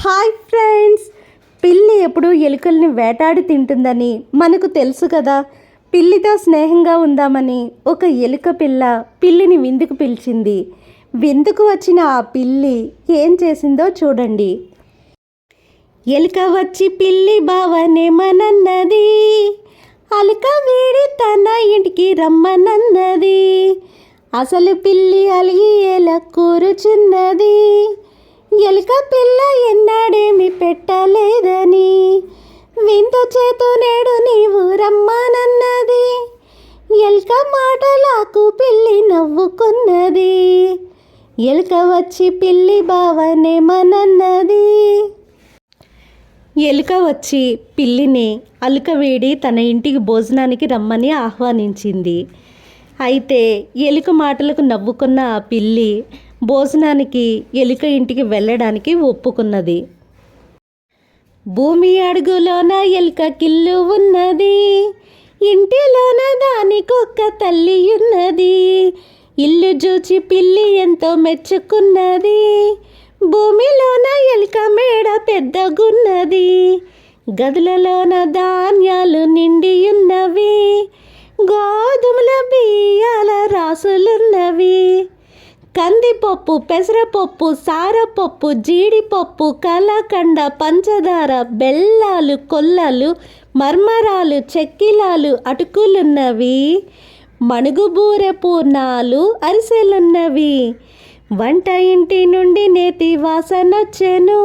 Hi friends. పిల్లి ఎప్పుడు ఎలుకల్ని వేటాడి తింటుందని మనకు తెలుసు కదా. పిల్లితో స్నేహంగా ఉందామని ఒక ఎలుక పిల్ల పిల్లిని విందుకు పిలిచింది. విందుకు వచ్చిన ఆ పిల్లి ఏం చేసిందో చూడండి. ఎలుక వచ్చి పిల్లి బావనేమనన్నది అలక వీడి తన ఇంటికి రమ్మనన్నది అసలు పిల్లి అలిగి ఎలా కూరుచున్నది. ఎలుక పిల్ల ఎన్నాడేమి పెట్టలేదని. వింత చేతు నేడు నీవు రమ్మానన్నది. ఎలుక మాటలకు పిల్లి నవ్వుకున్నది. ఎలుక వచ్చి పిల్లి బావనేమనన్నది ఎలుక వచ్చి పిల్లిని అలుక వేడి తన ఇంటికి భోజనానికి రమ్మని ఆహ్వానించింది. అయితే ఎలుక మాటలకు నవ్వుకున్న ఆ పిల్లి భోజనానికి ఎలుక ఇంటికి వెళ్ళడానికి ఒప్పుకున్నది. భూమి అడుగులోన ఎలుక కిల్లు ఉన్నది. ఇంటిలోన దానికొక్క తల్లి ఉన్నది. ఇల్లు చూచి పిల్లి ఎంతో మెచ్చుకున్నది. భూమిలోన ఎలుక మేడ పెద్దగున్నది. గదులలోన ధాన్యాలు నిండి ఉన్నవి గోధుమల బియ్యాల రాసులున్నవి. కందిపప్పు పెసరపప్పు సారపప్పు జీడిపప్పు కలకండ పంచదార బెల్లాలు కొల్లలు మర్మరాలు చెక్కిలాలు అటుకులున్నవి. మణుగుబూర పూర్ణాలు అరిసెలున్నవి. వంట ఇంటి నుండి నేతి వాసనొచ్చెను.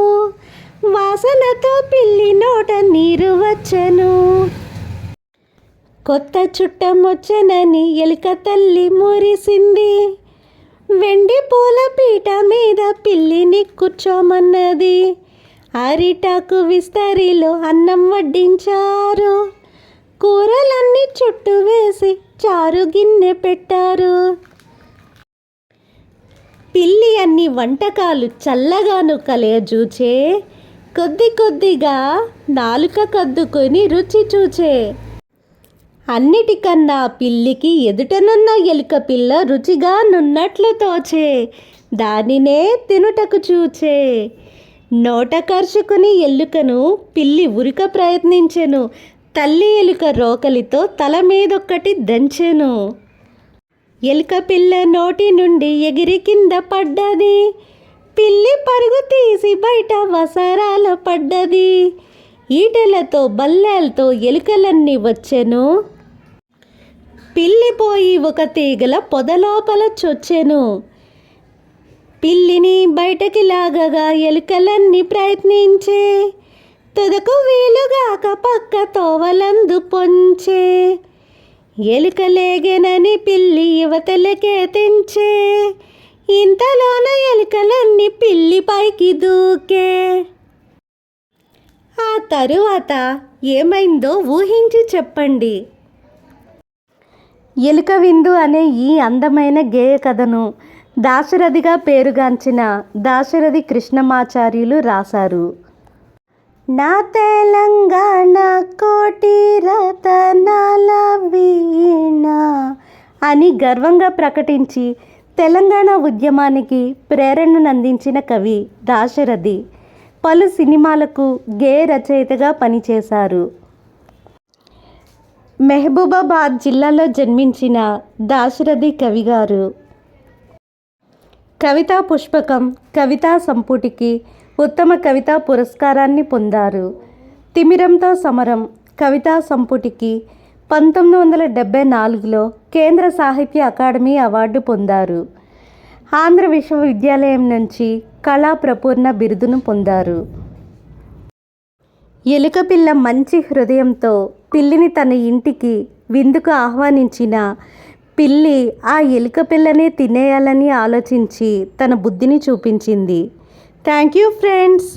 వాసనతో పిల్లి నోట నీరు వచ్చెను. కొత్త చుట్టం ఎలుక తల్లి మురిసింది. వెండి పూల పీట మీద పిల్లిని కూర్చోమన్నది అరిటాకు విస్తరిలో అన్నం వడ్డించారు. కూరలన్నీ చుట్టూ వేసి చారు గిన్నె పెట్టారు. పిల్లి అన్ని వంటకాలు చల్లగాను కలయజూచే కొద్ది కొద్దిగా నాలుక కద్దుకొని రుచి చూచే. అన్నిటికన్నా పిల్లికి ఎదుటనున్న ఎలుక పిల్ల రుచిగా నున్నట్లు తోచే దానినే తినుటకు చూచే. నోట కరుచుకుని ఎలుకను పిల్లి ఉరిక ప్రయత్నించెను తల్లి ఎలుక రోకలితో తల మీదొక్కటి దంచెను. ఎలుక పిల్ల నోటి నుండి ఎగిరి కింద పడ్డది పిల్లి పరుగు తీసి బయట వసరాల పడ్డది. ఈటెలతో బల్లెలతో ఎలుకలన్నీ వచ్చెను. పిల్లిపోయి ఒక తీగల పొదలోపల చొచ్చెను. పిల్లిని బయటకి లాగగా ఎలుకలన్నీ ప్రయత్నించే. తుదకు వీలుగాక పక్క తోవలందు పొంచే. ఎలుకలేగెనని పిల్లి యువతలకే తెంచే. ఇంతలోన ఎలుకలన్నీ పిల్లి పైకి దూకే. ఆ తరువాత ఏమైందో ఊహించి చెప్పండి. ఎలుక విందు అనే ఈ అందమైన గేయ కథను దాశరథిగా పేరుగాంచిన దాశరథి కృష్ణమాచార్యులు రాశారు. నా తెలంగాణ కోటి రతనాల వీణ అని గర్వంగా ప్రకటించి తెలంగాణ ఉద్యమానికి ప్రేరణను అందించిన కవి దాశరథి పలు సినిమాలకు గేయ రచయితగా పనిచేశారు. మెహబూబాబాద్ జిల్లాలో జన్మించిన దాశరథి కవి గారు కవితా పుష్పకం కవితా సంపుటికి ఉత్తమ కవితా పురస్కారాన్ని పొందారు. తిమిరంతో సమరం కవితా సంపుటికి పంతొమ్మిది వందల డెబ్బై నాలుగులో కేంద్ర సాహిత్య అకాడమీ అవార్డు పొందారు. ఆంధ్ర విశ్వవిద్యాలయం నుంచి కళా ప్రపూర్ణ బిరుదును పొందారు. ఎలుక పిల్ల మంచి హృదయంతో పిల్లిని తన ఇంటికి విందుకు ఆహ్వానించిన పిల్లి ఆ ఎలుక పిల్లనే తినేయాలని ఆలోచించి తన బుద్ధిని చూపించింది. Thank you friends!